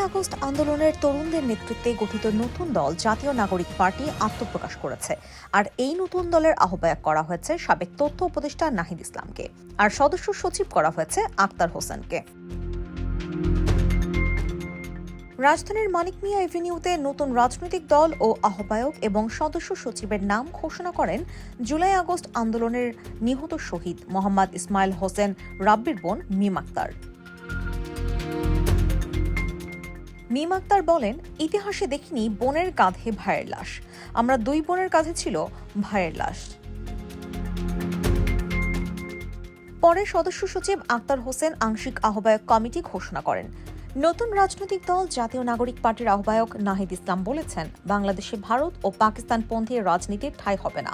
July August আন্দোলনের তরুণদের নেতৃত্বে গঠিত নতুন দল জাতীয় নাগরিক পার্টি আত্মপ্রকাশ করেছে। আর এই নতুন দলের আহ্বায়ক করা হয়েছে সাবেক তথ্য উপদেষ্টা নাহিদ ইসলামকে। আর সদস্য সচিব করা হয়েছে আক্তার হোসেনকে। রাজধানীর মানিক মিয়া এভিনিউতে নতুন রাজনৈতিক দল ও আহ্বায়ক এবং সদস্য সচিবের নাম ঘোষণা করেন জুলাই আগস্ট আন্দোলনের নিহত শহীদ মোহাম্মদ ইসমাইল হোসেন রাব্বির বোন মিম আক্তার। মিম আক্তার বলেন, ইতিহাসে দেখিনি বোনের কাঁধে ভাইয়ের লাশ। আমরা দুই বোনের কাঁধে ছিল ভাইয়ের লাশ। পরে সদস্য সচিব আক্তার হোসেন আংশিক আহ্বায়ক কমিটি ঘোষণা করেন। নতুন রাজনৈতিক দল জাতীয় নাগরিক পার্টির আহ্বায়ক নাহিদ ইসলাম বলেছেন, বাংলাদেশে ভারত ও পাকিস্তানপন্থী রাজনীতির ঠাঁই হবে না।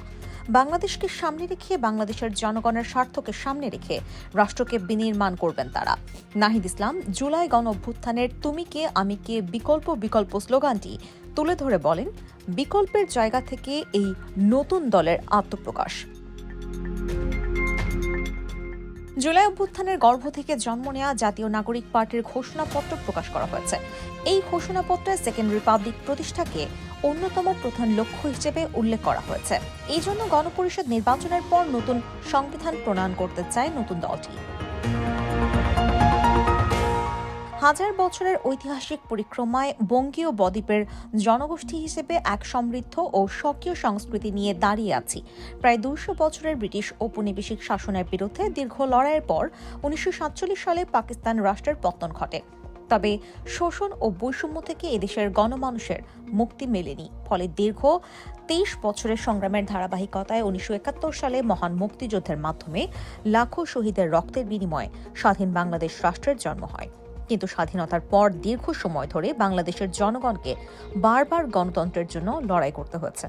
বাংলাদেশকে সামনে রেখে বাংলাদেশের জনগণের স্বার্থকে সামনে রেখে রাষ্ট্রকে বিনির্মাণ করবেন তারা। নাহিদ ইসলাম, জুলাই গণ অভ্যুত্থানের তুমি কে, আমি কে বিকল্প বিকল্প স্লোগানটি তুলে ধরে বলেন, বিকল্পের জায়গা থেকে এই নতুন দলের আত্মপ্রকাশ। জুলাই অভ্যুত্থানের গর্ভ থেকে জন্ম নেওয়া জাতীয় নাগরিক পার্টির ঘোষণাপত্র প্রকাশ করা হয়েছে। এই ঘোষণাপত্রে সেকেন্ড রিপাবলিক প্রতিষ্ঠাকে অন্যতম প্রধান লক্ষ্য হিসেবে উল্লেখ করা হয়েছে। এই জন্য গণপরিষদ নির্বাচনের পর নতুন সংবিধান প্রণয়ন করতে চায় নতুন দলটি। হাজার বছরের ঐতিহাসিক পরিক্রমায় বঙ্গীয় বদ্বীপের জনগোষ্ঠী হিসেবে এক সমৃদ্ধ ও স্বকীয় সংস্কৃতি নিয়ে দাঁড়িয়ে আছি। প্রায় দুশো বছরের ব্রিটিশ ঔপনিবেশিক শাসনের বিরুদ্ধে দীর্ঘ লড়াইয়ের পর উনিশশো সাতচল্লিশ সালে পাকিস্তান রাষ্ট্রের পতন ঘটে। তবে শোষণ ও বৈষম্য থেকে এদেশের গণমানুষের মুক্তি মেলেনি। ফলে দীর্ঘ তেইশ বছরের সংগ্রামের ধারাবাহিকতায় উনিশশো একাত্তর সালে মহান মুক্তিযুদ্ধের মাধ্যমে লাখো শহীদের রক্তের বিনিময়ে স্বাধীন বাংলাদেশ রাষ্ট্রের জন্ম হয়। কিন্তু স্বাধীনতার পর দীর্ঘ সময় ধরে বাংলাদেশের জনগণকে বারবার গণতন্ত্রের জন্য লড়াই করতে হয়েছে।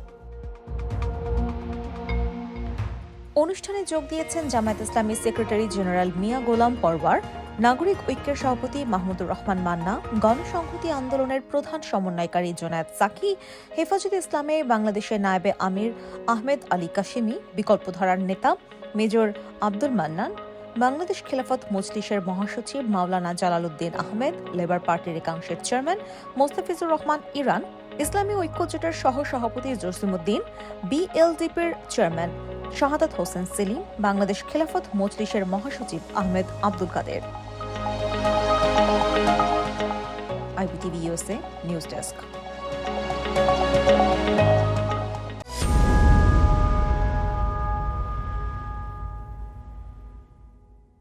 অনুষ্ঠানে যোগ দিয়েছেন জামায়াত ইসলামী সেক্রেটারি জেনারেল মিয়া গোলাম পরওয়ার, নাগরিক ঐক্যের সভাপতি মাহমুদুর রহমান মান্না, গণসংহতি আন্দোলনের প্রধান সমন্বয়কারী জোনায়েদ সাকি, হেফাজত ইসলামে বাংলাদেশের নায়েবে আমির আহমেদ আলী কাশিমি, বিকল্পধারার নেতা মেজর আব্দুল মান্নান বাংলাদেশ খেলাফত মজলিসের মহাসচিব মাওলানা জালালউদ্দিন আহমেদ, লেবার পার্টির একাংশের চেয়ারম্যান মোস্তাফিজুর রহমান ইরান, ইসলামী ঐক্য জোটের সহ সভাপতি জসিমুদ্দিন বিএলডিপির চেয়ারম্যান শাহাদাত হোসেন সেলিম, বাংলাদেশ খেলাফত মজলিসের মহাসচিব Ahmed Abdul Kader. IBTV USA news desk.